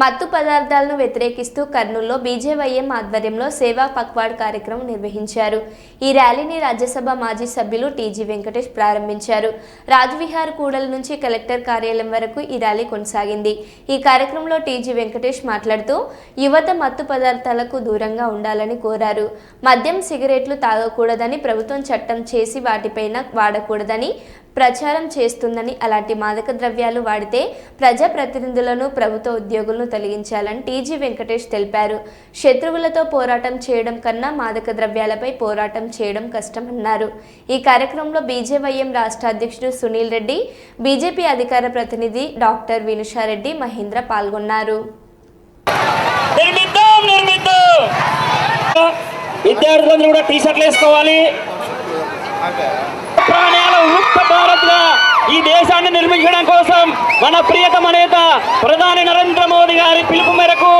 మత్తు పదార్థాలను వ్యతిరేకిస్తూ కర్నూలులో బీజేవైఎం ఆధ్వర్యంలో సేవా పక్వాడ్ కార్యక్రమం నిర్వహించారు. ఈ ర్యాలీని రాజ్యసభ మాజీ సభ్యులు టీజీ వెంకటేష్ ప్రారంభించారు. రాజ్విహార్ కూడల నుంచి కలెక్టర్ కార్యాలయం వరకు ఈ ర్యాలీ కొనసాగింది. ఈ కార్యక్రమంలో టీజీ వెంకటేష్ మాట్లాడుతూ యువత మత్తు పదార్థాలకు దూరంగా ఉండాలని కోరారు. మద్యం సిగరెట్లు తాగకూడదని ప్రభుత్వం చట్టం చేసి వాటిపైన వాడకూడదని ప్రచారం చేస్తుందని అలాంటి మాదక ద్రవ్యాలు వాడితే ప్రజాప్రతినిధులను ప్రభుత్వ ఉద్యోగులను తొలగించాలని టీజీ వెంకటేష్ తెలిపారు. శత్రువులతో పోరాటం చేయడం కన్నా మాదక ద్రవ్యాలపై పోరాటం చేయడం కష్టమన్నారు. ఈ కార్యక్రమంలో బీజేవైఎం రాష్ట్ర అధ్యక్షుడు సునీల్ రెడ్డి బీజేపీ అధికార ప్రతినిధి డాక్టర్ వినుషారెడ్డి మహేంద్ర పాల్గొన్నారు. విద్యార్థులందరూ కూడా టీ షర్ట్లు వేసుకోవాలి. ప్రాణాల ముక్త భారత్గా ఈ దేశాన్ని నిర్మించడం కోసం మన ప్రియతమ నేత ప్రధాని నరేంద్ర మోదీ గారి పిలుపు మేరకు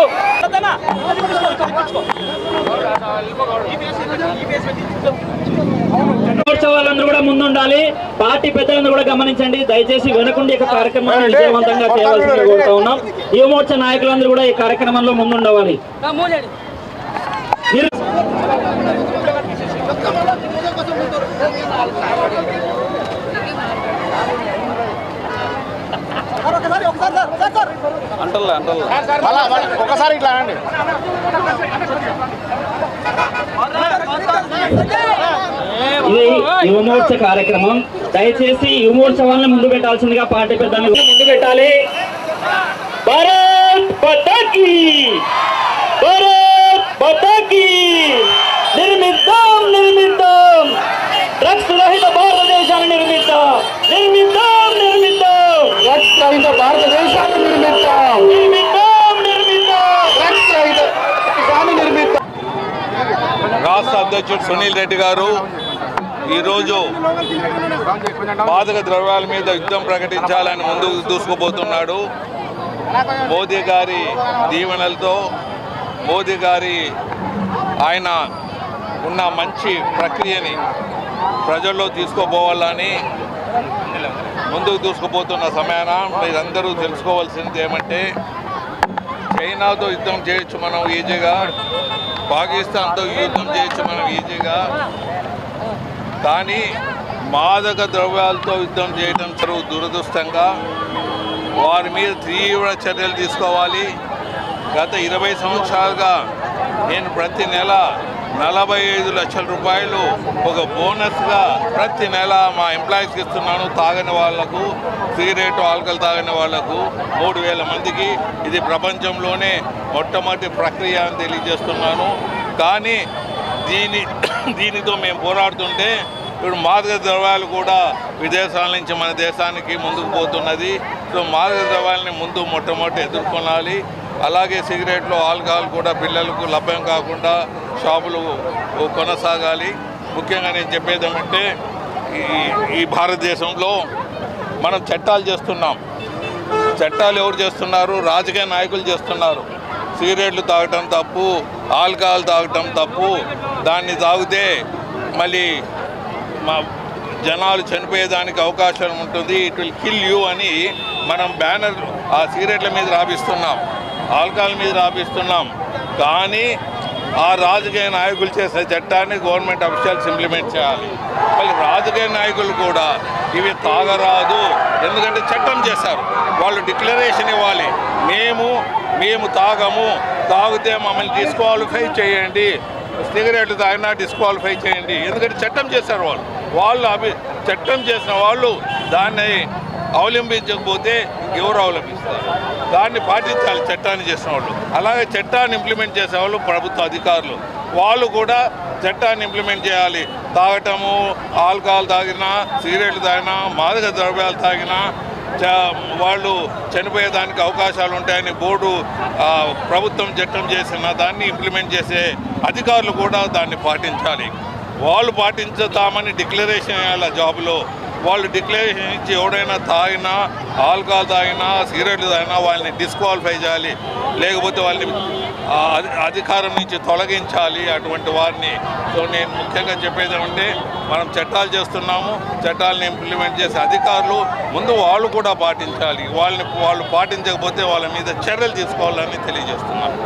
ఉత్సవాలందరూ కూడా ముందుండాలి. పార్టీ పెద్దలందరూ కూడా గమనించండి. దయచేసి వెనకుండి యొక్క కార్యక్రమాన్ని విజయవంతంగా చేయవలసిందిగా కోరుతా ఉన్నాం. యువమోర్చా నాయకులందరూ కూడా ఈ కార్యక్రమంలో ముందుండవాలి. మీరు ఒకసారి ఇట్లా అండి ఇది యువమోర్చ కార్యక్రమం. దయచేసి యువమోర్చ వాళ్ళని ముందు పెట్టాల్సిందిగా పార్టీ పెద్దలు ముందు పెట్టాలి. భారత్ పతాకి భారత్ పతాకి నిర్మిద్దాం నిర్మిద్దాం! రహిత భారతదేశాన్ని నిర్మిద్దాం. రాష్ట్ర అధ్యక్షుడు సునీల్ రెడ్డి గారు ఈరోజు మాదక ద్రవ్యాల మీద యుద్ధం ప్రకటించాలని ముందుకు దూసుకుపోతున్నాడు. మోదీ గారి దీవెనలతో మోదీ గారి ఆయన ఉన్న మంచి ప్రక్రియని ప్రజల్లో తీసుకుపోవాలని ముందుకు దూసుకుపోతున్న సమయాన మీరందరూ తెలుసుకోవాల్సింది ఏమంటే చైనాతో యుద్ధం చేయొచ్చు మనం ఈజీగా పాకిస్తాన్తో యుద్ధం చేయొచ్చు మనం ఈజీగా. కానీ మాదక ద్రవ్యాలతో యుద్ధం చేయడం చరువు దురదృష్టంగా వారి మీద తీవ్ర చర్యలు తీసుకోవాలి. గత ఇరవై సంవత్సరాలుగా నేను ప్రతి నెల నలభై ఐదు లక్షల రూపాయలు ఒక బోనస్గా ప్రతి నెల మా ఎంప్లాయీస్కి ఇస్తున్నాను. తాగని వాళ్ళకు సిగరెట్ ఆల్కల్ తాగని వాళ్ళకు మూడు వేల మందికి. ఇది ప్రపంచంలోనే మొట్టమొదటి ప్రక్రియ అని తెలియజేస్తున్నాను. కానీ దీని దీనితో మేము పోరాడుతుంటే ఇప్పుడు మాదక ద్రవ్యాలు కూడా విదేశాల నుంచి మన దేశానికి ముందుకు పోతున్నది. సో మాదక ద్రవ్యాలని ముందు మొట్టమొదటి ఎదుర్కొనాలి. అలాగే సిగరెట్లు ఆల్కహాల్ కూడా పిల్లలకు లభ్యం కాకుండా షాపులు కొనసాగాలి. ముఖ్యంగా నేను చెప్పేది ఏమంటే ఈ ఈ భారతదేశంలో మనం చట్టాలు చేస్తున్నాం. చట్టాలు ఎవరు చేస్తున్నారు? రాజకీయ నాయకులు చేస్తున్నారు. సిగరెట్లు తాగటం తప్పు ఆల్కహాల్ తాగటం తప్పు దాన్ని తాగితే మళ్ళీ మా జనాలు చనిపోయేదానికి అవకాశం ఉంటుంది. ఇట్ విల్ కిల్ యూ అని మనం బ్యానర్ ఆ సిగరెట్ల మీద రాపిస్తున్నాం. ఆల్కహాల్ మీద రాపిస్తున్నాం. కానీ ఆ రాజకీయ నాయకులు చేసే చట్టాన్ని గవర్నమెంట్ అఫీషియల్స్ ఇంప్లిమెంట్ చేయాలి. మళ్ళీ రాజకీయ నాయకులు కూడా ఇవి తాగరాదు. ఎందుకంటే చట్టం చేశారు. వాళ్ళు డిక్లరేషన్ ఇవ్వాలి. మేము మేము తాగము. తాగితే మమ్మల్ని డిస్క్వాలిఫై చేయండి. సిగరెట్లు తాగినా డిస్క్వాలిఫై చేయండి. ఎందుకంటే చట్టం చేశారు వాళ్ళు. వాళ్ళు అభి చట్టం చేసిన వాళ్ళు దాన్ని అవలంబించకపోతే ఎవరు అవలంబిస్తారు? దాన్ని పాటించాలి చట్టాన్ని చేసిన వాళ్ళు అలాగే చట్టాన్ని ఇంప్లిమెంట్ చేసేవాళ్ళు ప్రభుత్వ అధికారులు. వాళ్ళు కూడా చట్టాన్ని ఇంప్లిమెంట్ చేయాలి. తాగటము ఆల్కహాల్ తాగినా సిగరెట్లు తాగినా మాదక ద్రవ్యాలు తాగినా చ- వాళ్ళు చనిపోయేదానికి అవకాశాలు ఉంటాయని బోర్డు ప్రభుత్వం చట్టం చేసిన దాన్ని ఇంప్లిమెంట్ చేసే అధికారులు కూడా దాన్ని పాటించాలి. వాళ్ళు పాటించుతామని డిక్లరేషన్ వేయాలి జాబ్లో వాళ్ళు డిక్లరేషన్ ఇచ్చి ఎవడైనా తాగినా ఆల్కహాల్ తాగినా సిగరెట్లు తాగినా వాళ్ళని డిస్క్వాలిఫై చేయాలి. లేకపోతే వాళ్ళని అధికారం నుంచి తొలగించాలి అటువంటి వారిని. సో నేను ముఖ్యంగా చెప్పేది ఏమంటే మనం చట్టాలు చేస్తున్నాము చట్టాలను ఇంప్లిమెంట్ చేసే అధికారులు ముందు వాళ్ళు కూడా పాటించాలి. వాళ్ళని వాళ్ళు పాటించకపోతే వాళ్ళ మీద చర్యలు తీసుకోవాలని తెలియజేస్తున్నాను.